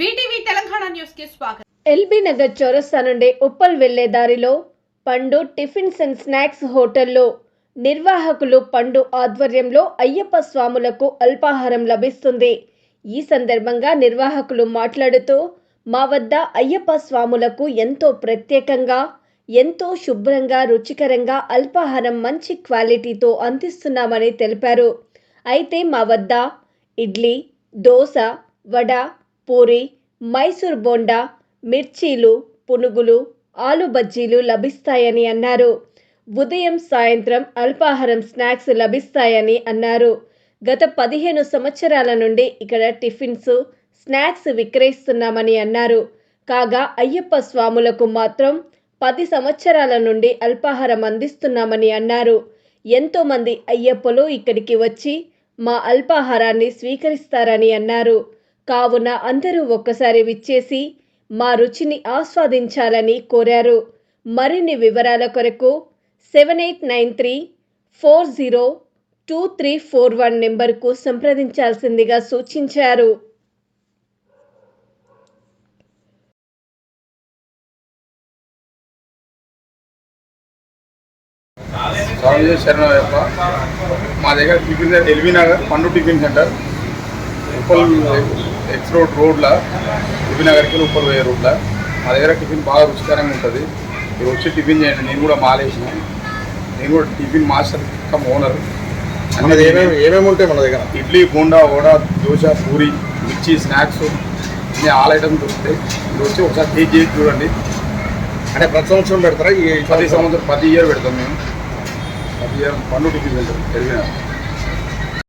తెలంగాణ న్యూస్కి స్వాగతం. ఎల్బీ నగర్ చౌరస్తా నుండి ఉప్పల్ వెళ్ళే దారిలో పండు టిఫిన్స్ అండ్ స్నాక్స్ హోటల్లో నిర్వాహకులు పండు ఆధ్వర్యంలో అయ్యప్ప స్వాములకు అల్పాహారం లభిస్తుంది. ఈ సందర్భంగా నిర్వాహకులు మాట్లాడుతూ మా వద్ద అయ్యప్ప స్వాములకు ఎంతో ప్రత్యేకంగా ఎంతో శుభ్రంగా రుచికరంగా అల్పాహారం మంచి క్వాలిటీతో అందిస్తున్నామని తెలిపారు. అయితే మా వద్ద ఇడ్లీ దోశ వడ పూరి మైసూర్ బోండా మిర్చీలు పునుగులు ఆలు బజ్జీలు లభిస్తాయని అన్నారు. ఉదయం సాయంత్రం అల్పాహారం స్నాక్స్ లభిస్తాయని అన్నారు. గత పదిహేను సంవత్సరాల నుండి ఇక్కడ టిఫిన్స్ స్నాక్స్ విక్రయిస్తున్నామని అన్నారు. కాగా అయ్యప్ప స్వాములకు మాత్రం పది సంవత్సరాల నుండి అల్పాహారం అందిస్తున్నామని అన్నారు. ఎంతోమంది అయ్యప్పలు ఇక్కడికి వచ్చి మా అల్పాహారాన్ని స్వీకరిస్తారని అన్నారు. కావున అందరూ ఒక్కసారి విచ్చేసి మా రుచిని ఆస్వాదించాలని కోరారు. మరిన్ని వివరాల కొరకు seven eight nine three four zero two three four one నెంబర్కు సంప్రదించాల్సిందిగా సూచించారు. శరణ యొక్క మా దగ్గర tiffin centre Nagar Pandu tiffin centre Uppal X road రోడ్లో ఎల్బీ నగర్కి ఉప్పల్ పోయే రోడ్లో మా దగ్గర టిఫిన్ బాగా రుచికరంగా ఉంటుంది. మీరు వచ్చి టిఫిన్ చేయండి నేను కూడా మాలేసిన. నేను కూడా టిఫిన్ మాస్టర్ కమ్ ఓనర్. ఏమేమి ఏమేమి ఉంటాయి మన దగ్గర? ఇడ్లీ బోండా వడ దోశ పూరి మిర్చి స్నాక్స్ అన్ని ఆల్ ఐటమ్స్ దొరుకుతాయి. మీరు వచ్చి ఒకసారి టేస్ట్ చేసి చూడండి. అంటే ప్రతి సంవత్సరం పెడతారా? ఈ పది సంవత్సరం పది ఇయర్ పెడతాం మేము. పది ఇయర్ పండు టిఫిన్ ఎల్బీ నగర్